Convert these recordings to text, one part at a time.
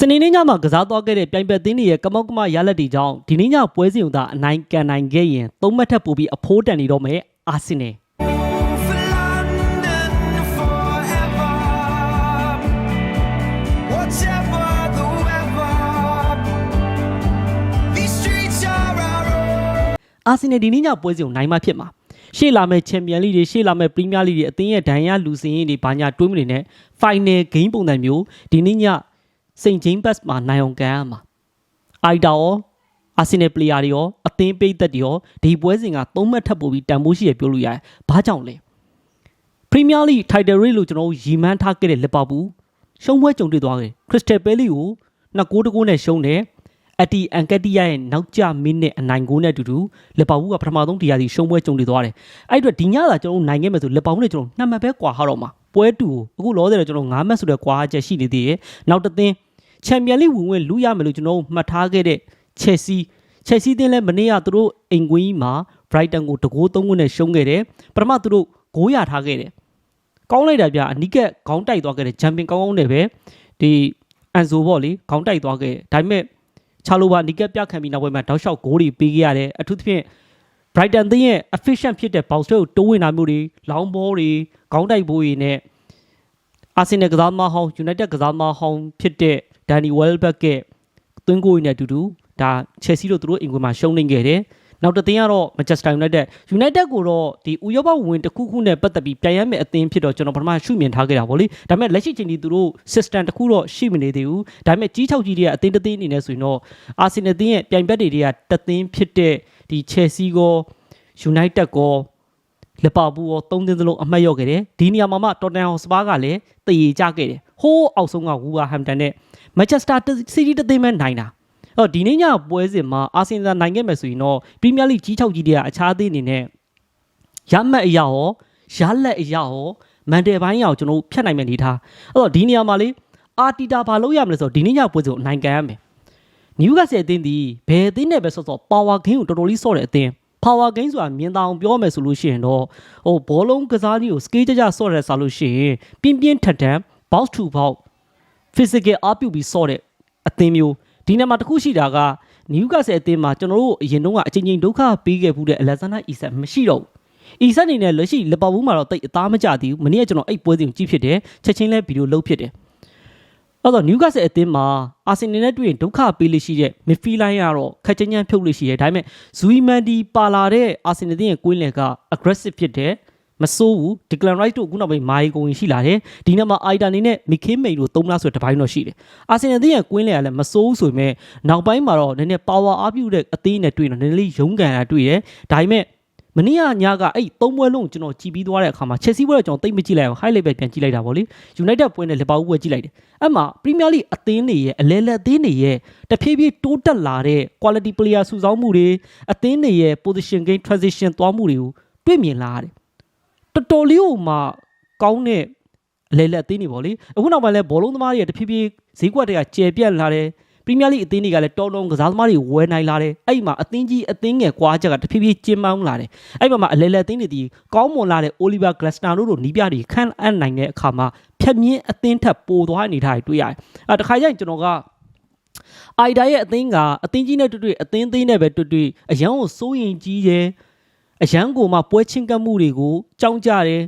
စနေနေ့ညမှာကစားသွားခဲ့တဲ့ပြိုင်ဘက်သင်းတွေရဲ့ကမောက်ကမရလက်တွေကြောင့်ဒီနေ့ညပွဲစဉ်ကသာအနိုင်ကန်နိုင်ခဲ့ရင်သုံးမှတ်ထပ်ပို့ပြီးအဖိုးတန်နေတော့မယ်အာဆင်နယ် For London forever. Whatever the weather, these streets are our own. အာဆင်နယ်ဒီနေ့ညပွဲစဉ်ကိုနိုင်မှဖြစ်မှာရှေ့လာမဲ့ချန်ပီယံလိတွေရှေ့လာမဲ့ပရီးမီးယားလိတွေအသင်းရဲ့ဒဏ်ရာလူစင်းရင်တွေဘာညာတွေးမနေနဲ့ final game ပုံစံမျိုးဒီနေ့ည စိန်ဂျင်းဘတ်မှာနိုင်အောင်ကန်ရမှာအိုက်တာရောအာဆင်နယ်ပလေယာတွေရောအသင်းပိတ်သက်တွေရောဒီပွဲစဉ်ကသုံးမှတ်ထပ်ပို့ပြီးတန်ဖိုးရှိရပြောလို့ရတယ်ဘာကြောင့်လဲပရီးမီးယားလိထိုက်တယ်ရေးလို့ကျွန်တော်တို့ရီမန်းထားခဲ့တဲ့လီဗာပူးရှုံးပွဲကြုံတွေ့သွားတယ်ခရစ္စတယ်ပဲလီကိုနှစ်ကိုးတကိုးနဲ့ရှုံးတယ်အတီအန်ကက်တီယာရဲ့နောက်ကျမိနစ်အနိုင်ကိုးနဲ့အတူတူလီဗာပူးကပထမဆုံးတရားစီရှုံးပွဲကြုံတွေ့သွားတယ်အဲ့အတွက်ဒီညသာကျွန်တော်တို့နိုင်ခဲ့မယ်ဆိုလီဗာပူးနဲ့ကျွန်တော်နှစ်မှတ်ပဲကွာဟတော့မှာပွဲတူကိုအခုလောဆယ်တော့ကျွန်တော်9မှတ်ဆိုတဲ့ကွာချက်ရှိနေသေးတယ်နောက်တစ်သင်း ချန်ပီယံလိဝင်ဝင်လူရမယ်လို့ကျွန်တော်တို့မှတ်ထားခဲ့တဲ့ချက်စီချက်စီတင်းလည်းမနေ့ကသူတို့အိမ်ကွင်းကြီးမှာ Brighton ကိုတကိုး3ခုနဲ့ရှုံးခဲ့တယ်ပထမသူတို့ဂိုးရထားခဲ့တယ်ကောင်းလိုက်တာဗျအနိကက်ခေါင်းတိုက်သွားခဲ့တဲ့ဂျမ်ပင်ကောင်းကောင်းနဲ့ပဲဒီအန်ဆိုပေါ့လေခေါင်းတိုက်သွားခဲ့တယ်ဒါပေမဲ့ချာလိုပါနိကက်ပြခံပြီးနောက်ပိုင်းမှာတောက်လျှောက်ဂိုးတွေပေးခဲ့ရတယ်အထူးသဖြင့် Brighton သင်းရဲ့ efficient ဖြစ်တဲ့ bounce တွေကိုတိုးဝင်တာမျိုးတွေလောင်းဘောတွေခေါင်းတိုက်ဘိုးတွေနဲ့ Arsenal ကစားသမားဟောင်း United ကစားသမားဟောင်းဖြစ်တဲ့ Danny Welbeck ရဲ့သွင်းကိုတွေနဲ့အတူတူဒါ Chelsea တို့သူတို့အင်ကွင်းမှာရှုံးနေခဲ့တယ်နောက်တစ်သင်းကတော့ Manchester United United ကိုတော့ဒီဥရောပဝင်တစ်ခုခုနဲ့ပတ်သက်ပြီးပြန်ရမယ့်အသင်းဖြစ်တော့ကျွန်တော်ပထမရှုမြင်ထားခဲ့တာဗောလေဒါပေမဲ့လက်ရှိချိန်ဒီသူတို့ system တစ်ခုတော့ရှိမနေသေးဘူးဒါပေမဲ့ကြီးချောက်ကြီးတွေကအသင်းတစ်သင်းအနေနဲ့ဆိုရင်တော့ Arsenal သင်းရဲ့ပြိုင်ဘက်တွေကတသင်းဖြစ်တဲ့ဒီ Chelsea ကို United ကို လီဗာပူးရောသုံးသင်းစလုံးအမှတ်ရောက်ခဲ့တယ်ဒီနေရာမှာမှ Tottenham Hotspur ကလည်းတည်ရကြခဲ့တယ်ဟိုးအောက်ဆုံးက Wolverhampton နဲ့ Manchester City တသင်းပဲနိုင်တာအဲ့တော့ဒီနေ့ညပွဲစဉ်မှာအာဆင်နယ်နိုင်ခဲ့မယ်ဆိုရင်တော့ပရီးမီးယားလိကြီး6ကြီးတွေကအခြားအသင်းအနေနဲ့ရမှတ်အရာရောရလက်အရာရောမန်တယ်ပိုင်းရောကျွန်တော်တို့ဖြတ်နိုင်မယ်နေထားအဲ့တော့ဒီနေရာမှာလေအာတီတာဘာလုပ်ရမလဲဆိုတော့ဒီနေ့ညပွဲစဉ်ကိုအနိုင်ကန်ရမယ်နယူကာဆယ်အသင်းဒီဘယ်အသင်းနဲ့ပဲဆော့ဆော့ပါဝါဂိမ်းကိုတော်တော်လေးဆော့တဲ့အသင်း power game ဆိုတာမြင်တောင်ပြောမယ်ဆိုလို့ရှိရင်တော့ဟိုဘောလုံးကစားနည်းကို scale ကြကြဆော့ရဲဆိုလို့ရှိရင်ပြင်းပြင်းထန်ထန် box to box physical အပြုတ်ပြီးဆော့တဲ့အသင်းမျိုးဒီနေ့မှာတစ်ခုရှိတာကနယူကာဆယ်အသင်းမှာကျွန်တော်တို့အရင်တုန်းကအချိန်ချင်းဒုက္ခပေးခဲ့မှုတဲ့အလက်ဇန်နာအီဆန်မရှိတော့ဘူးအီဆန်အနေနဲ့လက်ရှိလီဗာပူးမှာတော့တိတ်အသားမကျသေးဘူးမနေ့ကကျွန်တော်အဲ့ပွဲစဉ်ကိုကြည့်ဖြစ်တယ်ချက်ချင်းလဲဗီဒီယိုလုပ်ဖြစ်တယ် အဲ့တော့နယူကာဆယ်အသင်းမှာအာဆင်နယ်နဲ့တွေ့ရင်ဒုက္ခပေးလို့ရှိတဲ့မစ်ဖီလိုင်းကတော့ခက်ချင်ချန်ဖြုတ်လို့ရှိတယ်ဒါပေမဲ့ဇူီမန်ဒီပါလာတဲ့အာဆင်နယ်ရဲ့ကွင်းလယ်က aggressive ဖြစ်တယ်မစိုးဘူးဒီကလန်ရိုက်တို့ခုနောက်ပိုင်းမာရီကိုဝင်ရှိလာတယ်ဒီနေ့မှာအိုက်တာနေနဲ့မီခေးမိန်တို့သုံးလားဆိုတဲ့တပိုင်းတော့ရှိတယ်အာဆင်နယ်ရဲ့ကွင်းလယ်ကလည်းမစိုးဘူးဆိုပေမဲ့နောက်ပိုင်းမှာတော့နည်းနည်း power အပြုတဲ့အသင်းနဲ့တွေ့တော့နည်းနည်းလေးရုန်းကန်တာတွေ့တယ်ဒါပေမဲ့ မနေ့ကညကအဲ့သုံးပွဲလုံးကျွန်တော်ကြည်ပြီးသွားတဲ့အခါမှာ Chelsea ပွဲတော့ကျွန်တော်တိတ်မကြည့်လိုက်အောင် highlight ပဲပြန်ကြည့်လိုက်တာဗောလေ United ပွဲနဲ့လီဗာပူးပွဲကြည့်လိုက်တယ်အဲ့မှာ Premier League အသင်းတွေရဲ့အလဲလက်အသင်းတွေရဲ့တဖြည်းဖြည်းတိုးတက်လာတဲ့ quality player စုဆောင်းမှုတွေအသင်းတွေရဲ့ position game transition သွားမှုတွေကိုတွေ့မြင်လာရတယ်တော်တော်လေးဟိုမှာကောင်းတဲ့အလဲလက်အသင်းတွေဗောလေအခုနောက်ပိုင်းလဲဘောလုံးသမားတွေရဲ့တဖြည်းဖြည်းဈေးကွက်တွေကကျယ်ပြန့်လာတယ် ပရီးမီးယားလိအသင်းတွေကလည်းတော်တော်ကစားသမားတွေဝယ်နိုင်လာတယ်အဲ့မှာအသင်းကြီးအသင်းငယ်ကွာချက်ကတဖြည်းဖြည်းကျင်းပန်းလာတယ်အဲ့မှာမှာအလဲလက်အသင်းတွေဒီကောင်းမွန်လာတဲ့ Oliver Glasner တို့လိုနီးပြတွေခန့်အပ်နိုင်တဲ့အခါမှာဖြတ်မြင့်အသင်းထက်ပိုသွားအနေထားတွေတွေ့ရတယ်အဲတခါကျရင်ကျွန်တော်ကအိုင်ဒါရဲ့အသင်းကအသင်းကြီးနဲ့တွေ့တွေ့အသင်းသေးနဲ့ပဲတွေ့တွေ့အရန်ကိုစိုးရင်ကြီးတယ်အရန်ကိုမှပွဲချင်းကပ်မှုတွေကိုကြောင်းကြတယ်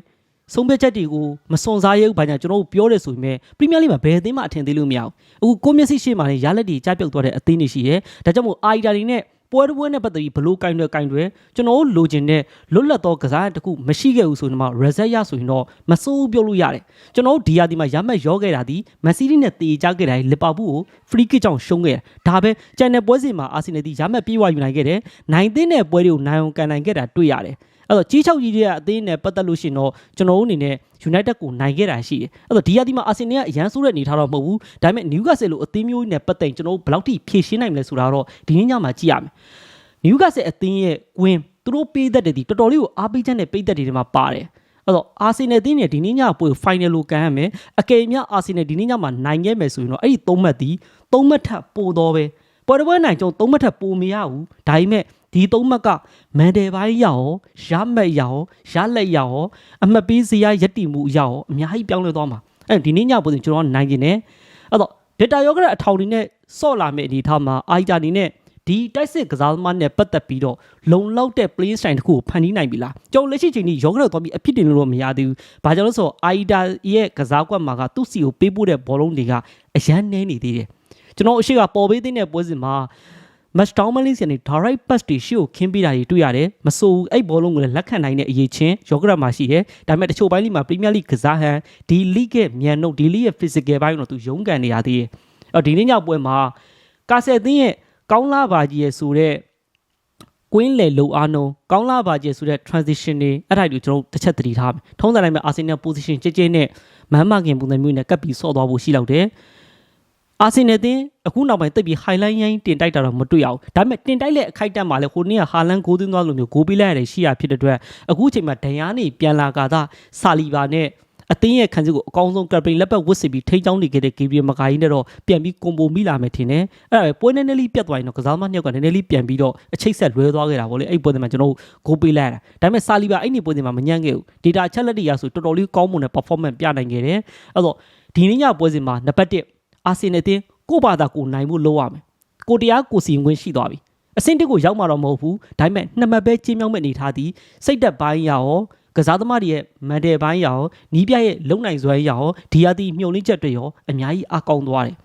ဆုံးဖြတ်ချက်တွေကိုမစွန်စားရဲဘူးဘာညာကျွန်တော်တို့ပြောတယ်ဆိုပေမဲ့ပရီးမီးယားလိမှာဘယ်အသင်းမှအထင်သေးလို့မရဘူးအခုကိုမျက်စိရှိမှလည်းရလက်တွေကြားပြုတ်သွားတဲ့အသင်းတွေရှိရဲဒါကြောင့်မို့အိုင်ဒါတွေနဲ့ပွဲတစ်ပွဲနဲ့ပတ်သက်ပြီးဘလို့ကင်တွေကင်တွေကျွန်တော်တို့လိုချင်တဲ့လွတ်လပ်သောကစားတစ်ခုမရှိခဲ့ဘူးဆိုရင်တော့ reset ရဆိုရင်တော့မစိုးဘူးပြောလို့ရတယ်ကျွန်တော်တို့ဒီယာဒီမှာရမှတ်ရောခဲ့တာဒီမက်ဆီးနဲ့တေချခဲ့တာလီဗာပူးကို free kick ကြောင့်ရှုံးခဲ့တာဒါပဲကျန်တဲ့ပွဲစဉ်မှာအာဆင်နယ်ဒီရမှတ်ပြေးဝယူနိုင်ခဲ့တယ်နိုင်တဲ့တဲ့ပွဲတွေကိုနိုင်အောင်ကန်နိုင်ခဲ့တာတွေ့ရတယ် အဲ့တော့ကြီးချောက်ကြီးတွေကအသင်းနဲ့ပတ်သက်လို့ရှိရင်တော့ကျွန်တော်တို့အနေနဲ့ United ကိုနိုင်ခဲ့တာရှိတယ်အဲ့တော့ဒီယာဒီမှာအာဆင်နယ်ကအရန်ဆိုးတဲ့အနေထားတော့မဟုတ်ဘူးဒါပေမဲ့ Newcastle လိုအသင်းမျိုးနဲ့ပတ်သက်ရင်ကျွန်တော်တို့ဘယ်လောက်ထိဖြည့်ရှင်းနိုင်မလဲဆိုတာတော့ဒီနေ့ညမှာကြည့်ရမယ် Newcastle အသင်းရဲ့ကွင်းသူတို့ပေးသက်တဲ့ဒီတော်တော်လေးကိုအားပေးချက်နဲ့ပေးသက်တွေထဲမှာပါတယ်အဲ့တော့အာဆင်နယ်အသင်းเนี่ยဒီနေ့ညပွဲကို final လို့ကန်ရမယ်အကယ်၍အာဆင်နယ်ဒီနေ့ညမှာနိုင်ခဲ့မယ်ဆိုရင်တော့အဲ့ဒီ၃မှတ်ဒီ၃မှတ်ထပ်ပိုတော့ပဲပွဲတစ်ပွဲနိုင်ကြုံ၃မှတ်ထပ်ပိုမရဘူးဒါပေမဲ့ ဒီ၃မှတ်ကမန်တယ်ပိုင်းရအောင်ရမှတ်ရအောင်ရလက်ရအောင်အမှတ်ပေးစရာယက်တီမှုရအောင်အများကြီးပြောင်းလဲသွားမှာအဲ့ဒီနေ့ညပွဲစဉ်ကျွန်တော်နိုင်ကျင်တယ်အဲ့တော့ဒေတာယောဂရက်အထောင်တွေနဲ့ဆော့လာမယ့်အနေအထားမှာအာဂျာနေနဲ့ဒီတိုက်စစ်ကစားသမားနဲ့ပတ်သက်ပြီးတော့လုံလောက်တဲ့ play style တစ်ခုကိုဖန်တီးနိုင်ပြီလားကျွန်တော်လက်ရှိချိန်ထိယောဂရက်တော့ပြီးအဖြစ်တင်လို့တော့မရသေးဘူး။ဘာကြောင့်လဲဆိုတော့အာဂျာရဲ့ကစားကွက်မှာကသူ့စီကိုပေးပို့တဲ့ဘောလုံးတွေကအရန်နှဲနေသေးတယ်။ကျွန်တော်အရှိကပေါ်ပေးတဲ့ပွဲစဉ်မှာ match down မလေးစီကနေ direct pass တွေရှေ့ကိုခင်းပေးတာတွေတွေ့ရတယ်မဆိုဘူးအဲ့ဘောလုံးကိုလည်းလက်ခံနိုင်တဲ့အရေးချင်းယောဂရမှာရှိတယ်ဒါပေမဲ့တချို့ပိုင်းလိမှာ Premier League ကစားဟန်ဒီ league ရဲ့မြန်နှုတ်ဒီ league ရဲ့ physical ဘိုင်းတော့သူရုန်းကန်နေရသေးတယ်အော်ဒီနေ့ညပွဲမှာကာဆယ်သင်းရဲ့ကောင်းလာပါကြီးရဲ့ဆိုတဲ့ကွင်းလေလိုအားနှုံကောင်းလာပါကြီးဆိုတဲ့ transition တွေအဲ့ဒါတွေကိုကျွန်တော်တို့တစ်ချက်သတိထားမယ်ထုံးစံတိုင်းပဲ Arsenal position ကြဲကြဲနဲ့မမ်းမခင်ပုံစံမျိုးနဲ့ကပ်ပြီးဆော့သွားဖို့ရှိလောက်တယ် အာဆင်နယ်တင်းအခုနောက်ပိုင်းတိတ်ပြီး highlight ရိုင်းတင်တိုက်တာတော့မတွေ့ရဘူးဒါပေမဲ့တင်တိုက်တဲ့အခိုက်အတန့်မှာလဲဟိုနေ့ကဟာလန်ဂိုးသွင်းသွားလို့မျိုးဂိုးပေးလိုက်ရတဲ့ရှိရဖြစ်တဲ့အတွက်အခုချိန်မှာဒန်ယာနေပြန်လာကာသာဆာလီဘာနဲ့အသင်းရဲ့ခံစစ်ကိုအကောင်းဆုံးကပ်ပရိလက်ပတ်ဝစ်စစ်ပြီးထိန်းချောင်းနေခဲ့တဲ့ဂေဘရီယယ်မကာယီနဲ့တော့ပြန်ပြီးကွန်ဘိုမိလာမယ်ထင်တယ်အဲ့ဒါပဲပွဲနည်းနည်းလေးပြတ်သွားရင်တော့ကစားသမားနှစ်ယောက်ကနည်းနည်းလေးပြန်ပြီးတော့အချိတ်ဆက်လွဲသွားခဲ့တာဗောလေအဲ့ပွဲတွေမှာကျွန်တော်တို့ဂိုးပေးလိုက်ရတာဒါပေမဲ့ဆာလီဘာအဲ့ဒီပွဲတွေမှာမညံ့ခဲ့ဘူးဒေတာချက်လက်တွေရဆိုတော်တော်လေးကောင်းမွန်တဲ့ performance ပြနိုင်ခဲ့တယ်အဲ့တော့ဒီနေ့ညပွဲစဉ်မှာနံပါတ်1 အာဆင်နယ်တင်းကိုယ့်ဘာသာကိုနိုင်မှုလုပ်ရမယ်ကိုတရားကိုစီရင်ခွင့်ရှိသွားပြီအဆင့်တစ်ကိုရောက်မှာတော့မဟုတ်ဘူးဒါပေမဲ့နှစ်မှတ်ပဲချင်းမြောက်မဲ့အနေထားသည်စိတ်သက်ပိုင်းရရောကစားသမားတွေရဲ့မန်တယ်ပိုင်းရရောနီးပြရဲ့လုံနိုင်စွမ်းရရောဒီယာတီမြုံလင်းချက်တွေရောအများကြီးအကောင်းသွားတယ်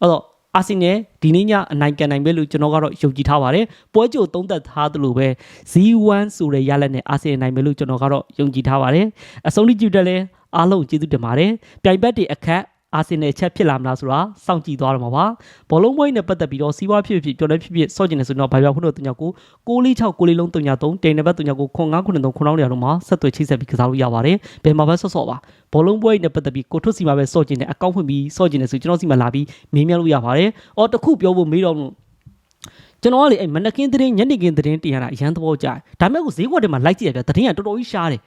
အဲ့တော့အာဆင်နယ်ဒီနေ့ညအနိုင်ကန်နိုင်ပဲလို့ကျွန်တော်ကတော့ယုံကြည်ထားပါတယ်ပွဲကြိုသုံးသက်ထားသလိုပဲ Z1 ဆိုတဲ့ရလက်နဲ့အာဆင်နယ်နိုင်မယ်လို့ကျွန်တော်ကတော့ယုံကြည်ထားပါတယ်အဆုံးထိကြည့်တယ်လဲအားလုံးကျေးဇူးတင်ပါတယ်ပြိုင်ဘက်တွေအခက် အာဆင်နယ်ချက်ဖြစ်လာမလားဆိုတာစောင့်ကြည့်သွားရမှာပါဘောလုံးပွဲနဲ့ပတ်သက်ပြီးတော့စီးပွားဖြစ်ဖြစ်ပြောလည်းဖြစ်ဖြစ်စော့ကျင်နေဆိုတော့ဘာပြောဖို့လို့တင်ကြကို646 6လေးလုံးတင်ကြ3တိန်နံပါတ်တင်ကြကို0993 9000တောင်မှာဆက်သွယ်ချိတ်ဆက်ပြီးကစားလို့ရပါတယ်ဘယ်မှာပဲဆော့ဆော့ပါဘောလုံးပွဲနဲ့ပတ်သက်ပြီးကိုထွတ်စီမှာပဲစော့ကျင်နေအကောင့်ဖွင့်ပြီးစော့ကျင်နေဆိုကျွန်တော်စီမှာလာပြီးမေးမြန်းလို့ရပါတယ်အော်တခုပြောဖို့မေးတော့လို့ကျွန်တော်ကလေအဲ့မနက်ခင်းသတင်းညနေခင်းသတင်းတင်ရတာအရန်သဘောကျတယ်ဒါပေမဲ့ကိုဈေးကွက်တွေမှာလိုက်ကြည့်ရပြသတင်းကတော်တော်ကြီးရှားတယ်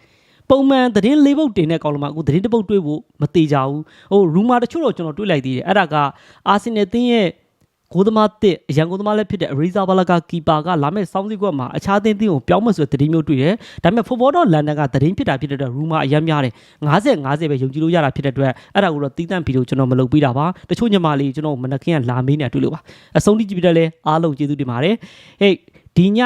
ပုံမှန်သတင်းလေးပုတ်တင်တဲ့ကောင်လမှာအခုသတင်းတစ်ပုတ်တွေးဖို့မသေးကြဘူးဟိုရူမာတချို့တော့ကျွန်တော်တွေးလိုက်သေးတယ်အဲ့ဒါကအာဆင်နယ်တင်းရဲ့ဂိုးသမားတစ်အရန်ဂိုးသမားလည်းဖြစ်တဲ့အရီဇာဘာလာကကီပါကလာမဲ့စောင်းစည်းကွက်မှာအခြားသင်းတင်းကိုပြောင်းမဆွဲသတင်းမျိုးတွေ့တယ်ဒါပေမဲ့ဖူဘောတော့လန်ဒန်ကသတင်းဖြစ်တာဖြစ်တဲ့အတွက်ရူမာအရန်များတယ်50 50ပဲယုံကြည်လို့ရတာဖြစ်တဲ့အတွက်အဲ့ဒါကိုတော့တီးတန့်ဗီဒီယိုကျွန်တော်မလုပ်ပေးတာပါတချို့ညီမလေးကျွန်တော်မနက်ခင်းကလာမေးနေတွေ့လို့ပါအဆုံးထိကြည့်ပြီးတော့လဲအားလုံးကျေးဇူးတင်ပါတယ်ဟေးဒီည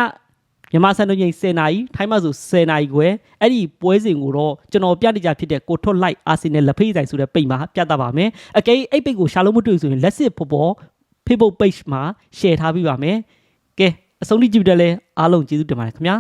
မြန်မာစံတော်ချိန်10နာရီထိုင်းမှဆို10နာရီခွဲအဲ့ဒီပွဲစဉ်ကိုတော့ကျွန်တော်ပြနေကြဖြစ်တဲ့ကိုထွတ်လိုက်အာဆင်နယ်လက်ဖေးဆိုင်ဆိုတဲ့ပိတ်မှာပြသပါမယ်အကယ်အဲ့ပိတ်ကိုရှာလို့မတွေ့ဆိုရင်လက်စစ်ဖော်ဖော် Facebook page မှာ share ထားပေးပါမယ်ကဲအဆုံးထိကြည့်ပြီးတော့လဲအားလုံးကျေးဇူးတင်ပါတယ်ခင်ဗျာ